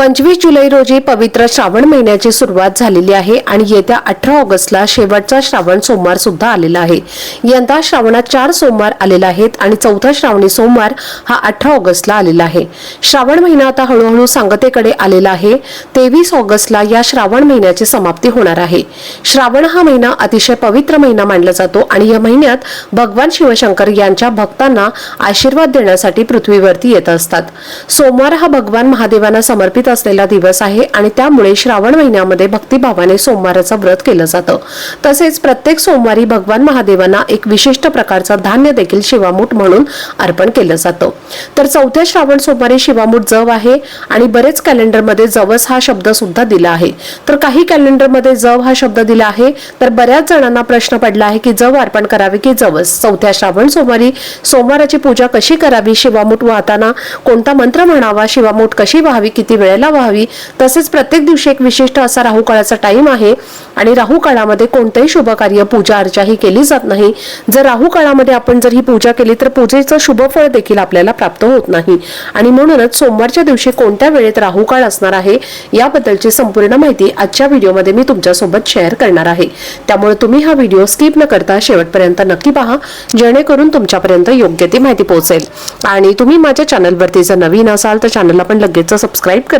पंचवीस जुलै रोजी पवित्र श्रावण महिन्याची सुरुवात झालेली आहे आणि येत्या अठरा ऑगस्टला शेवटचा श्रावण सोमवार सुद्धा आलेला आहे. यंदा श्रावणात चार सोमवार आलेला आहेत आणि चौथा श्रावणी सोमवार हा अठरा ऑगस्टला आलेला आहे. श्रावण महिना आता हळूहळू सांगतेकडे आलेला आहे. तेवीस ऑगस्टला या श्रावण महिन्याची समाप्ती होणार आहे. श्रावण हा महिना अतिशय पवित्र महिना मानला जातो आणि या महिन्यात भगवान शिवशंकर यांच्या भक्तांना आशीर्वाद देण्यासाठी पृथ्वीवरती येत असतात. सोमवार हा भगवान महादेवांना समर्पित असलेला दिवस आहे आणि त्यामुळे श्रावण महिन्यामध्ये भक्तिभावाने सोमवाराचं व्रत केलं जातं. तसेच प्रत्येक सोमवारी भगवान महादेवांना एक विशिष्ट प्रकारचं धान्य देखील शिवामूठ म्हणून अर्पण केलं जातं. तर चौथ्या श्रावण सोमवारी शिवामूठ जव आहे आणि बरेच कॅलेंडरमध्ये जवस हा शब्द सुद्धा दिला आहे. तर काही कॅलेंडरमध्ये जव हा शब्द दिला आहे. तर बऱ्याच जणांना प्रश्न पडला आहे की जव अर्पण करावे की जवस? चौथ्या श्रावण सोमवारी सोमवाराची पूजा कशी करावी शिवामूठ वाहताना? कोणता मंत्र म्हणावा? शिवामूठ कशी व्हावी? किती वेळ मिळायला व्हावी. तसेच प्रत्येक दिवशी एक विशिष्ट असा राहू काळाचा टाइम आहे आणि राहू काळामध्ये कोणतेही शुभ कार्य पूजा अर्चा ही केली जात नाही. जर राहू काळामध्ये आपण जर ही पूजा केली तर पूजेचं शुभ फळ देखील आपल्याला प्राप्त होत नाही. आणि म्हणूनच सोमवारच्या दिवशी कोणत्या वेळेत राहू काळ असणार आहे याबद्दलची संपूर्ण माहिती आजच्या व्हिडिओमध्ये मी तुमच्यासोबत शेअर करणार आहे. त्यामुळे तुम्ही हा व्हिडिओ स्किप न करता शेवटपर्यंत नक्की पहा जेणेकरून तुमच्यापर्यंत योग्य ती माहिती पोहोचेल. आणि तुम्ही माझ्या चॅनलवरती जर नवीन असाल तर चॅनलला पण लगेच सबस्क्राईब करा.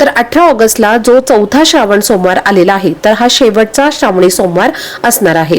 तर अठरा ऑगस्टला जो चौथा श्रावण सोमवार आलेला आहे तर हा शेवटचा श्रावणी सोमवार असणार आहे.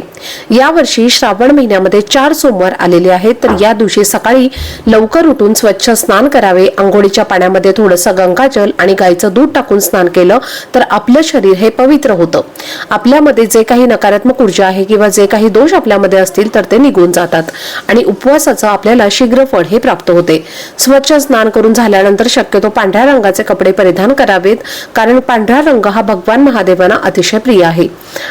यावर्षी श्रावण महिन्यामध्ये चार सोमवार आलेले आहेत तर या दिवशी सकाळी लवकर उठून स्वच्छ स्नान करावे आंघोळीच्या पाण्यामध्ये थोडंसं गंगाजल आणि गाईचं दूध टाकून स्नान केलं तर आपलं शरीर हे पवित्र होतं. आपल्यामध्ये जे काही नकारात्मक ऊर्जा आहे किंवा जे काही दोष आपल्यामध्ये असतील तर ते निघून जातात आणि उपवासाचं आपल्याला शीघ्र फळ हे प्राप्त होते. स्वच्छ स्नान करून झाल्यानंतर शक्यतो पांढऱ्या रंगाचे कपडे परिधान करावेत कारण पांढरा रंग हा भगवान महादेवांना अतिशय प्रिय आहे.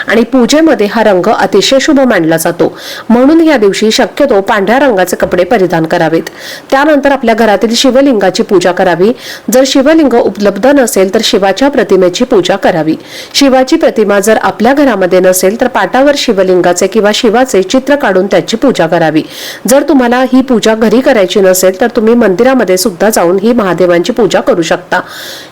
आणि पूजेमध्ये हा रंग अतिशय शुभ मानला जातो. म्हणून या दिवशी शक्यतो पांढऱ्या रंगाचे कपडे परिधान करावेत. त्यानंतर आपल्या घरातील शिवलिंगाची पूजा करावी. जर शिवलिंग उपलब्ध नसेल तर शिवाच्या प्रतिमेची पूजा करावी. शिवाची प्रतिमा जर आपल्या घरामध्ये नसेल तर पाटावर शिवलिंगाचे किंवा शिवाचे चित्र काढून त्याची पूजा करावी. जर तुम्हाला ही पूजा घरी करायची नसेल तर तुम्ही मंदिरामध्ये सुद्धा जाऊन ही महादेवांची पूजा करू शकता.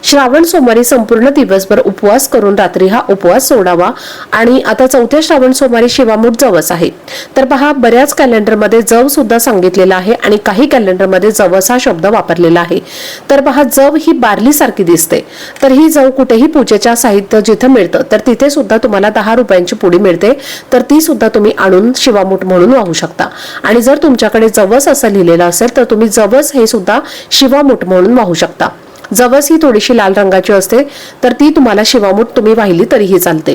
श्रावण सोमवारी संपूर्ण दिवसभर उपवास करून रात्री हा उपवास सोडावा. आणि आता चौथ्या श्रावण सोमवारी शिवामूठ जवस आहे. तर पहा बऱ्याच कॅलेंडरमध्ये जव सुद्धा सांगितलेला आहे आणि काही कॅलेंडरमध्ये जवस हा शब्द वापरलेला आहे. तर पहा जव ही बारली सारखी दिसते. तर ही जव कुठेही पूजेच्या साहित्य जिथं मिळतं तर तिथे सुद्धा तुम्हाला दहा रुपयांची पुडी मिळते. तर ती सुद्धा तुम्ही आणून शिवामूठ म्हणून वाहू शकता. आणि जर तुमच्याकडे जवस असं लिहिलेलं असेल तर तुम्ही जवस हे सुद्धा शिवामूठ म्हणून वाहू शकता. जवस ही थोडीशी लाल रंगाची असते तर ती तुम्हाला शिवामूठ तुम्ही वाहिली तरीही चालते.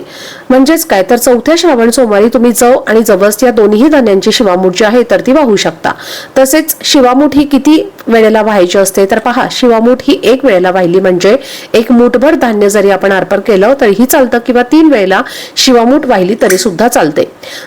म्हणजेच काय? तर चौथ्या श्रावण सोमवारी तुम्ही जव आणि जवस या दोन्ही धान्यांची शिवामूठ जी आहे तर ती वाहू शकता. तसेच शिवामूठ ही किती वेळेला व्हायची असते? तर पहा शिवामूठ ही एक वेळेला वाहिली म्हणजे एक मूठभर धान्य जरी आपण अर्पण केलं तरीही चालतं किंवा तीन वेळेला शिवामूठ वाहिली तरी सुद्धा चालते.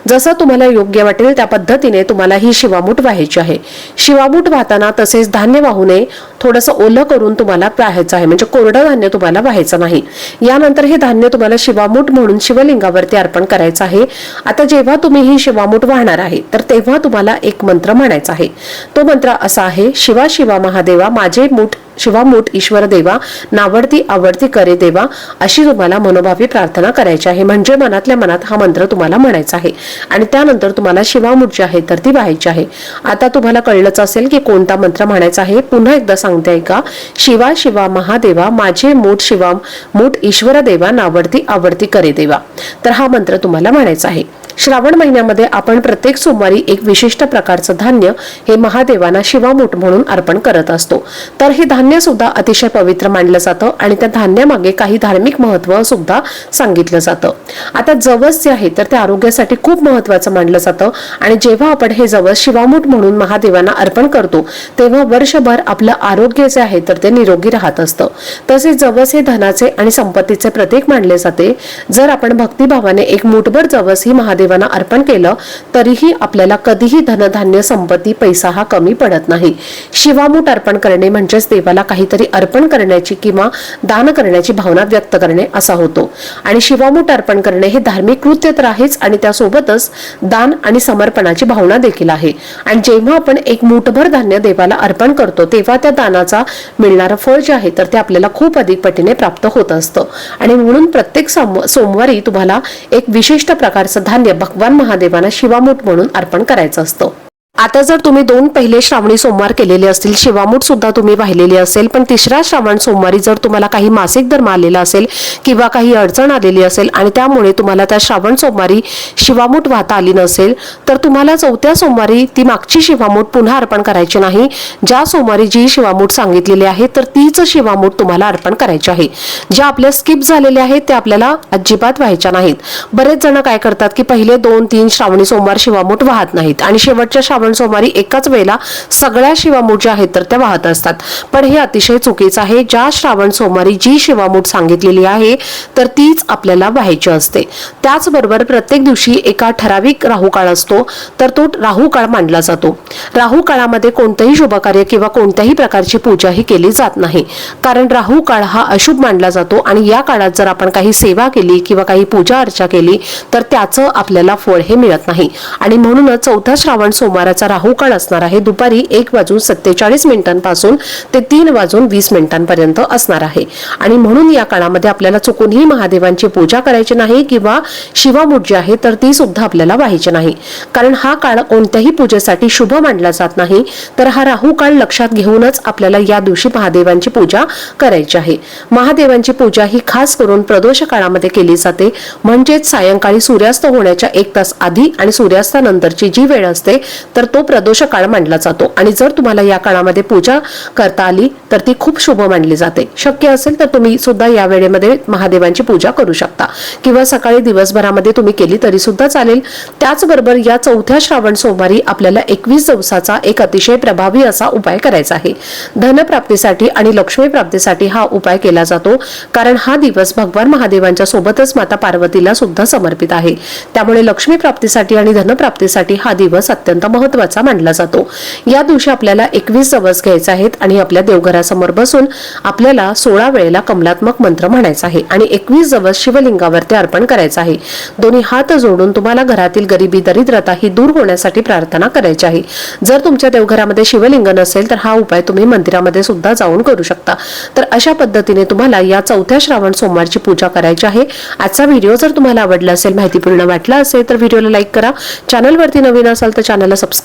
जसं तुम्हाला योग्य वाटेल त्या पद्धतीने तुम्हाला ही शिवामूठ व्हायची आहे. शिवामूठ वाहताना तसेच धान्य वाहू नये. थोडंसं ओलं करून तुम्हाला व्हायचं आहे. म्हणजे कोरडं धान्य तुम्हाला व्हायचं नाही. यानंतर हे धान्य तुम्हाला शिवामूठ म्हणून शिवलिंगावरती अर्पण करायचं आहे. आता जेव्हा तुम्ही ही शिवामूठ वाहणार आहे तर तेव्हा तुम्हाला एक मंत्र म्हणायचा आहे. तो मंत्र असा आहे शिवा शिवा महादेवा माझे मूठ शिवामूठ ईश्वर देवा नावडती आवडती करे देवा अशी तुम्हाला मनोभावी प्रार्थना करायची आहे. म्हणजे मनातल्या मनात हा मंत्र तुम्हाला म्हणायचा आहे. आणि त्यानंतर तुम्हाला शिवामूठ जी आहे तर ती व्हायची आहे. आता तुम्हाला कळलंच असेल की कोणता मंत्र म्हणायचा आहे. पुन्हा एकदा सांगते ऐका. शिवा शिवा महादेवा माझे मूठ शिवा मूठ ईश्वर देवा नावडती आवडती करे देवा. तर हा मंत्र तुम्हाला म्हणायचा आहे. श्रावण महिन्यामध्ये आपण प्रत्येक सोमवारी एक विशिष्ट प्रकारचं धान्य हे महादेवांना शिवामूठ म्हणून अर्पण करत असतो. तर हे धान्य सुद्धा अतिशय पवित्र मानलं जातं आणि त्या धान्यामागे काही धार्मिक महत्त्व सुद्धा सांगितलं जातं. आता जवस जे आहे तर ते आरोग्यासाठी खूप महत्वाचं मानलं जातं आणि जेव्हा आपण हे जवस शिवामूठ म्हणून महादेवांना अर्पण करतो तेव्हा वर्षभर आपलं आरोग्य जे आहे तर ते निरोगी राहत असतं. तसेच जवस हे धनाचे आणि संपत्तीचे प्रतीक मानले जाते. जर आपण भक्तिभावाने एक मुठभर जवस ही देवांना अर्पण केलं तरीही आपल्याला कधीही धनधान्य संपत्ती पैसा हा कमी पडत नाही. शिवामूठ अर्पण करणे म्हणजेच देवाला काहीतरी अर्पण करण्याची किंवा दान करण्याची भावना व्यक्त करणे असा होतो. आणि शिवामूठ अर्पण करणे हे धार्मिक कृत्य तर आहेच आणि त्यासोबतच दान आणि समर्पणाची भावना देखील आहे. आणि जेव्हा आपण एक मुठभर धान्य देवाला अर्पण करतो तेव्हा त्या दानाचा मिळणारं फळ जे आहे तर ते आपल्याला खूप अधिक पटीने प्राप्त होत असतं. आणि म्हणून प्रत्येक सोमवारी तुम्हाला एक विशिष्ट प्रकारचं धान्य भगवान महादेवांना शिवामूठ म्हणून अर्पण करायचं असतं. आता जर तुम्ही दोन पहिले श्रावणी सोमवार केलेले असतील शिवामूठ सुद्धा तुम्ही वाहिलेली असेल पण तिसरा श्रावण सोमवारी जर तुम्हाला काही मासिक धर्म आलेला असेल किंवा काही अडचण आलेली असेल आणि त्यामुळे तुम्हाला त्या श्रावण सोमवारी शिवामूठ वाहता आली नसेल तर तुम्हाला चौथ्या सोमवारी ती मागची शिवामूठ पुन्हा अर्पण करायची नाही. ज्या सोमवारी जी शिवामूठ सांगितलेली आहे तर तीच शिवामूठ तुम्हाला अर्पण करायची आहे. ज्या आपल्या स्किप झालेल्या आहेत त्या आपल्याला अजिबात व्हायच्या नाहीत. बरेच जण काय करतात की पहिले दोन तीन श्रावणी सोमवार शिवामूठ वाहत नाहीत आणि शेवटच्या श्रावण सोमवारी एकाच वेळेला सगळ्या शिवामूठ ज्या आहेत तर त्या वाहत असतात. पण हे अतिशय चुकीचं आहे. ज्या श्रावण सोमवारी जी शिवामूठ सांगितलेली आहे तर तीच आपल्याला व्हायची असते. त्याचबरोबर प्रत्येक दिवशी एका ठराविक राहू काळ असतो तर तो राहू काळ मानला जातो. राहू काळामध्ये कोणतंही शुभकार्य किंवा कोणत्याही प्रकारची पूजा ही केली जात नाही. कारण राहू काळ हा अशुभ मानला जातो आणि या काळात जर आपण काही सेवा केली किंवा काही पूजा अर्चा केली तर त्याचं आपल्याला फळ हे मिळत नाही. आणि म्हणूनच चौथा श्रावण सोमवाराचा राहू काळ असणार आहे. दुपारी एक वाजून सत्तेचाळीस मिनिटांपासून ते तीन वाजून वीस मिनिटांपर्यंत असणार आहे. आणि म्हणून या काळामध्ये आपल्याला चुकूनही महादेवांची पूजा करायची नाही किंवा शिवामूठ जी आहे तर ती सुद्धा आपल्याला व्हायची नाही. कारण हा काळ कोणत्याही पूजेसाठी शुभ मानला जात नाही. तर हा राहू काळ लक्षात घेऊनच आपल्याला या दिवशी महादेवांची पूजा करायची आहे. महादेवांची पूजा ही खास करून प्रदोष काळामध्ये केली जाते. म्हणजेच सायंकाळी सूर्यास्त होण्याच्या एक तास आधी आणि सूर्यास्तानंतरची जी वेळ असते तर तो प्रदोष काळ मानला जातो. आणि जर तुम्हाला या काळामध्ये पूजा करता आली तर ती खूप शुभ मानली जाते. शक्य असेल तर तुम्ही सुद्धा या वेळेमध्ये महादेवांची पूजा करू शकता. किंवा सकाळी दिवसभरामध्ये तुम्ही केली तरी सुद्धा चालेल. त्याचबरोबर या चौथ्या श्रावण सोमवारी आपल्याला एकवीस दिवसाचा एक अतिशय प्रभावी असा उपाय करायचा आहे. धनप्राप्तीसाठी आणि लक्ष्मी प्राप्तीसाठी हा उपाय केला जातो. कारण हा दिवस भगवान महादेवांच्या सोबतच माता पार्वतीला सुद्धा समर्पित आहे. त्यामुळे लक्ष्मी प्राप्तीसाठी आणि धनप्राप्तीसाठी हा दिवस अत्यंत महत्त्वाचा मानला जातो. या दिवशी आपल्याला एकवीस जवस घ्यायचे आहेत आणि आपल्या देवघरासमोर बसून आपल्याला सोळा वेळेला कमलात्मक मंत्र म्हणायचा आहे आणि एकवीस जवस शिवलिंगावरती अर्पण करायचं आहे. दोन्ही हात जोडून तुम्हाला घरातील गरिबी दरिद्रता ही दूर होण्यासाठी प्रार्थना करायची आहे. जर तुमच्या देवघरामध्ये शिवलिंग नसेल तर हा उपाय तुम्ही मंदिरामध्ये सुद्धा जाऊन करू शकता. तर अशा पद्धतीने तुम्हाला या चौथ्या श्रावण सोमवारची पूजा करायची आहे. आजचा व्हिडिओ जर तुम्हाला आवडला असेल माहितीपूर्ण वाटला असेल तर व्हिडिओला लाईक करा. चॅनलवरती नवीन असाल तर चॅनलला सबस्क्राईब